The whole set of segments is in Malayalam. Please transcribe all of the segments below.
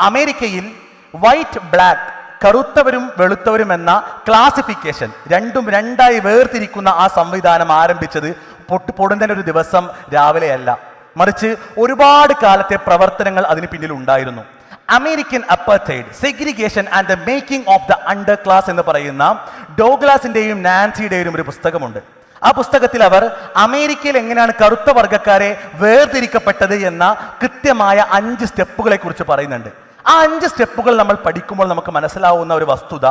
അമേരിക്കയിൽ വൈറ്റ് ബ്ലാക്ക് കറുത്തവരും വെളുത്തവരും എന്ന ക്ലാസിഫിക്കേഷൻ രണ്ടും രണ്ടായി വേർതിരിക്കുന്ന ആ സംവിധാനം ആരംഭിച്ചത് പൊട്ട് പൊടുന്നതിന് ഒരു ദിവസം രാവിലെയല്ല. മറിച്ച് ഒരുപാട് കാലത്തെ പ്രവർത്തനങ്ങൾ അതിന് പിന്നിൽ ഉണ്ടായിരുന്നു. American apartheid segregation and the making of the underclass എന്ന് പറയുന്ന ഡോഗ്ലാസിന്റെയും നാൻസിയുടെയും ഒരു പുസ്തകമുണ്ട്. ആ പുസ്തകത്തിൽ അവർ അമേരിക്കയിൽ എങ്ങനെയാണ് കറുത്ത വർഗക്കാരെ വേർതിരിക്കപ്പെട്ടത് എന്ന കൃത്യമായ അഞ്ച് സ്റ്റെപ്പുകളെ കുറിച്ച് പറയുന്നുണ്ട്. ആ അഞ്ച് സ്റ്റെപ്പുകൾ നമ്മൾ പഠിക്കുമ്പോൾ നമുക്ക് മനസ്സിലാവുന്ന ഒരു വസ്തുത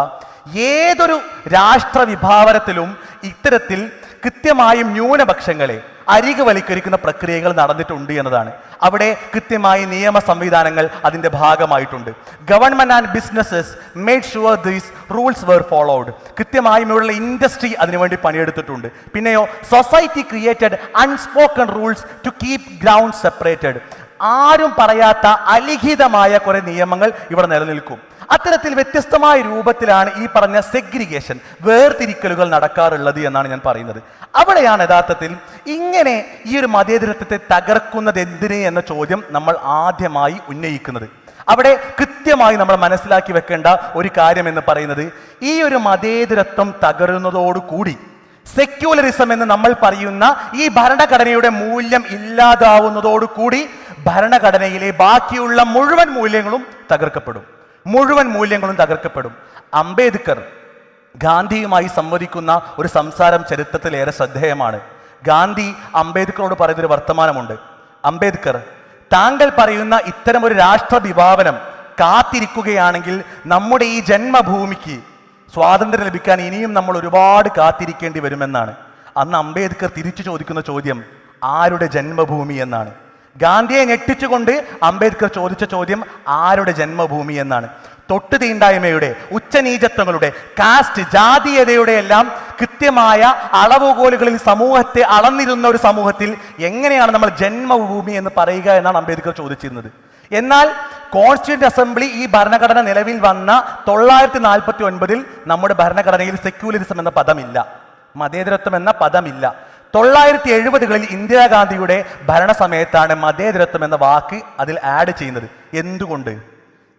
ഏതൊരു രാഷ്ട്ര വിഭാവനത്തിലും ഇത്തരത്തിൽ കൃത്യമായും ന്യൂനപക്ഷങ്ങളെ അരികെ വലിക്കരിക്കുന്ന പ്രക്രിയകൾ നടന്നിട്ടുണ്ട് എന്നതാണ്. അവിടെ കൃത്യമായി നിയമ സംവിധാനങ്ങൾ അതിന്റെ ഭാഗമായിട്ടുണ്ട്. Government and businesses made sure these rules were followed കൃത്യമായും ഇവിടെയുള്ള ഇൻഡസ്ട്രി അതിനുവേണ്ടി പണിയെടുത്തിട്ടുണ്ട്. പിന്നെയോ society created unspoken rules to keep ground separated ആരും പറയാത്ത അലിഖിതമായ കുറെ നിയമങ്ങൾ ഇവിടെ നിലനിൽക്കും. അത്തരത്തിൽ വ്യത്യസ്തമായ രൂപത്തിലാണ് ഈ പറഞ്ഞ സെഗ്രിഗേഷൻ വേർതിരിക്കലുകൾ നടക്കാറുള്ളത് എന്നാണ് ഞാൻ പറയുന്നത്. അവിടെയാണ് യഥാർത്ഥത്തിൽ ഇങ്ങനെ ഈ ഒരു മതേതരത്വത്തെ തകർക്കുന്നത് എന്തിന് എന്ന ചോദ്യം നമ്മൾ ആദ്യമായി ഉന്നയിക്കുന്നത്. അവിടെ കൃത്യമായി നമ്മൾ മനസ്സിലാക്കി വെക്കേണ്ട ഒരു കാര്യം എന്ന് പറയുന്നത് ഈ ഒരു മതേതരത്വം തകരുന്നതോടുകൂടി സെക്യുലറിസം എന്ന് നമ്മൾ പറയുന്ന ഈ ഭരണഘടനയുടെ മൂല്യം ഇല്ലാതാവുന്നതോടുകൂടി ഭരണഘടനയിലെ ബാക്കിയുള്ള മുഴുവൻ മൂല്യങ്ങളും തകർക്കപ്പെടും. മുഴുവൻ മൂല്യങ്ങളും തകർക്കപ്പെടും. അംബേദ്കർ ഗാന്ധിയുമായി സംവദിക്കുന്ന ഒരു സംസാരം ചരിത്രത്തിലേറെ ശ്രദ്ധേയമാണ്. ഗാന്ധി അംബേദ്കറോട് പറയുന്നൊരു വർത്തമാനമുണ്ട്. അംബേദ്കർ താങ്കൾ പറയുന്ന ഇത്തരം ഒരു രാഷ്ട്ര വിഭാവനം കാത്തിരിക്കുകയാണെങ്കിൽ നമ്മുടെ ഈ ജന്മഭൂമിക്ക് സ്വാതന്ത്ര്യം ലഭിക്കാൻ ഇനിയും നമ്മൾ ഒരുപാട് കാത്തിരിക്കേണ്ടി വരുമെന്നാണ്. അന്ന് അംബേദ്കർ തിരിച്ചു ചോദിക്കുന്ന ചോദ്യം ആരുടെ ജന്മഭൂമി എന്നാണ്. ഗാന്ധിയെ ഞെട്ടിച്ചുകൊണ്ട് അംബേദ്കർ ചോദിച്ച ചോദ്യം ആരുടെ ജന്മഭൂമി എന്നാണ്. തൊട്ടു തീണ്ടായ്മയുടെ ഉച്ചനീചത്വങ്ങളുടെ കാസ്റ്റ് ജാതീയതയുടെ എല്ലാം കൃത്യമായ അളവുകോലുകളിൽ സമൂഹത്തെ അളന്നിരുന്ന ഒരു സമൂഹത്തിൽ എങ്ങനെയാണ് നമ്മൾ ജന്മഭൂമി എന്ന് പറയുക എന്നാണ് അംബേദ്കർ ചോദിച്ചിരുന്നത്. എന്നാൽ കോൺസ്റ്റിറ്റ്യൂന്റ് അസംബ്ലി ഈ ഭരണഘടന നിലവിൽ വന്ന തൊള്ളായിരത്തി നാൽപ്പത്തി ഒൻപതിൽ നമ്മുടെ ഭരണഘടനയിൽ സെക്യുലറിസം എന്ന പദമില്ല. മതേതരത്വം എന്ന പദമില്ല. തൊള്ളായിരത്തി എഴുപതുകളിൽ ഇന്ദിരാഗാന്ധിയുടെ ഭരണസമയത്താണ് മതേതരത്വം എന്ന വാക്ക് അതിൽ ആഡ് ചെയ്യുന്നത്. എന്തുകൊണ്ട്?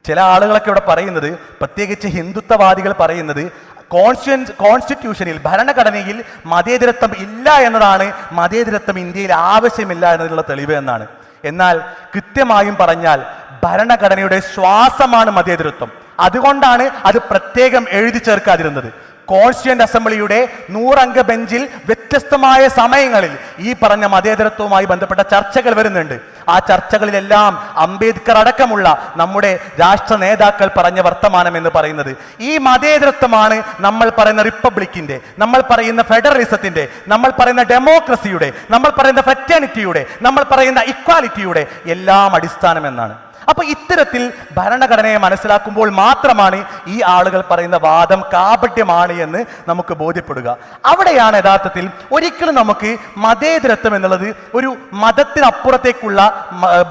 ചില ആളുകളൊക്കെ ഇവിടെ പറയുന്നത് പ്രത്യേകിച്ച് ഹിന്ദുത്വവാദികൾ പറയുന്നത് കോൺസ്റ്റിറ്റ്യൻ കോൺസ്റ്റിറ്റ്യൂഷനിൽ ഭരണഘടനയിൽ മതേതരത്വം ഇല്ല എന്നതാണ് മതേതരത്വം ഇന്ത്യയിൽ ആവശ്യമില്ല എന്നതിനുള്ള തെളിവ് എന്നാണ്. എന്നാൽ കൃത്യമായും പറഞ്ഞാൽ ഭരണഘടനയുടെ ശ്വാസമാണ് മതേതരത്വം. അതുകൊണ്ടാണ് അത് പ്രത്യേകം എഴുതി ചേർക്കാതിരുന്നത്. കോൺസ്റ്റിറ്റ്യന്റ് അസംബ്ലിയുടെ നൂറംഗ ബെഞ്ചിൽ വ്യത്യസ്തമായ സമയങ്ങളിൽ ഈ പറഞ്ഞ മതേതരത്വവുമായി ബന്ധപ്പെട്ട ചർച്ചകൾ വരുന്നുണ്ട്. ആ ചർച്ചകളിലെല്ലാം അംബേദ്കർ അടക്കമുള്ള നമ്മുടെ രാഷ്ട്ര നേതാക്കൾ പറഞ്ഞ വർത്തമാനം എന്ന് പറയുന്നത്. ഈ മതേതരത്വമാണ് നമ്മൾ പറയുന്ന റിപ്പബ്ലിക്കിന്റെ നമ്മൾ പറയുന്ന ഫെഡറലിസത്തിന്റെ നമ്മൾ പറയുന്ന ഡെമോക്രസിയുടെ നമ്മൾ പറയുന്ന ഫെറ്റേണിറ്റിയുടെ നമ്മൾ പറയുന്ന ഇക്വാലിറ്റിയുടെ എല്ലാം അടിസ്ഥാനം എന്നാണ്. അപ്പൊ ഇത്തരത്തിൽ ഭരണഘടനയെ മനസ്സിലാക്കുമ്പോൾ മാത്രമാണ് ഈ ആളുകൾ പറയുന്ന വാദം കാപട്യമാണ് എന്ന് നമുക്ക് ബോധ്യപ്പെടുക. അവിടെയാണ് യഥാർത്ഥത്തിൽ ഒരിക്കലും നമുക്ക് മതേതരത്വം എന്നുള്ളത് ഒരു മതത്തിനപ്പുറത്തേക്കുള്ള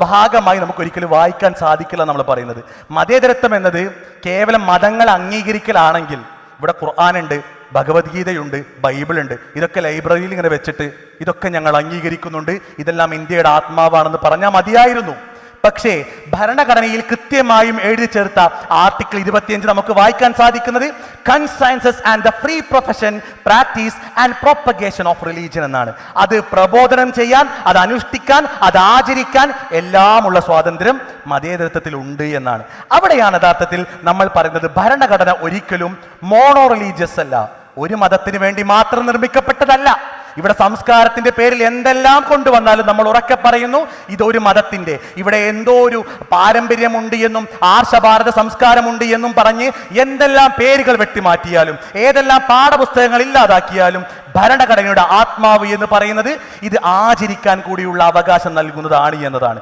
ഭാഗമായി നമുക്ക് ഒരിക്കലും വായിക്കാൻ സാധിക്കില്ല നമ്മൾ പറയുന്നത്. മതേതരത്വം എന്നത് കേവലം മതങ്ങൾ അംഗീകരിക്കലാണെങ്കിൽ ഇവിടെ ഖുർആാനുണ്ട് ഭഗവത്ഗീതയുണ്ട് ബൈബിളുണ്ട്. ഇതൊക്കെ ലൈബ്രറിയിൽ ഇങ്ങനെ വെച്ചിട്ട് ഇതൊക്കെ ഞങ്ങൾ അംഗീകരിക്കുന്നുണ്ട്. ഇതെല്ലാം ഇന്ത്യയുടെ ആത്മാവാണെന്ന് പറഞ്ഞാൽ മതിയായിരുന്നു. പക്ഷേ ഭരണഘടനയിൽ കൃത്യമായും എഴുതി ചേർത്ത ആർട്ടിക്കിൾ ഇരുപത്തിയഞ്ച് നമുക്ക് വായിക്കാൻ സാധിക്കുന്നത് consciences and the free profession practice and propagation of religion എന്നാണ്. അത് പ്രബോധനം ചെയ്യാൻ അത് അനുഷ്ഠിക്കാൻ അത് ആചരിക്കാൻ എല്ലാമുള്ള സ്വാതന്ത്ര്യം മതേതരത്വത്തിൽ ഉണ്ട് എന്നാണ്. അവിടെയാണ് യഥാർത്ഥത്തിൽ നമ്മൾ പറയുന്നത് ഭരണഘടന ഒരിക്കലും മോണോ റിലീജിയസ് അല്ല. ഒരു മതത്തിന് വേണ്ടി മാത്രം നിർമ്മിക്കപ്പെട്ടതല്ല. ഇവിടെ സംസ്കാരത്തിന്റെ പേരിൽ എന്തെല്ലാം കൊണ്ടുവന്നാലും നമ്മൾ ഉറക്കെ പറയുന്നു ഇതൊരു മതത്തിന്റെ. ഇവിടെ എന്തോ ഒരു പാരമ്പര്യമുണ്ട് എന്നും ആർഷഭാരത സംസ്കാരമുണ്ട് എന്നും പറഞ്ഞ് എന്തെല്ലാം പേരുകൾ വെട്ടിമാറ്റിയാലും ഏതെല്ലാം പാഠപുസ്തകങ്ങൾ ഇല്ലാതാക്കിയാലും ഭരണഘടനയുടെ ആത്മാവ് എന്ന് പറയുന്നത് ഇത് ആചരിക്കാൻ കൂടിയുള്ള അവകാശം നൽകുന്നതാണ് എന്നതാണ്.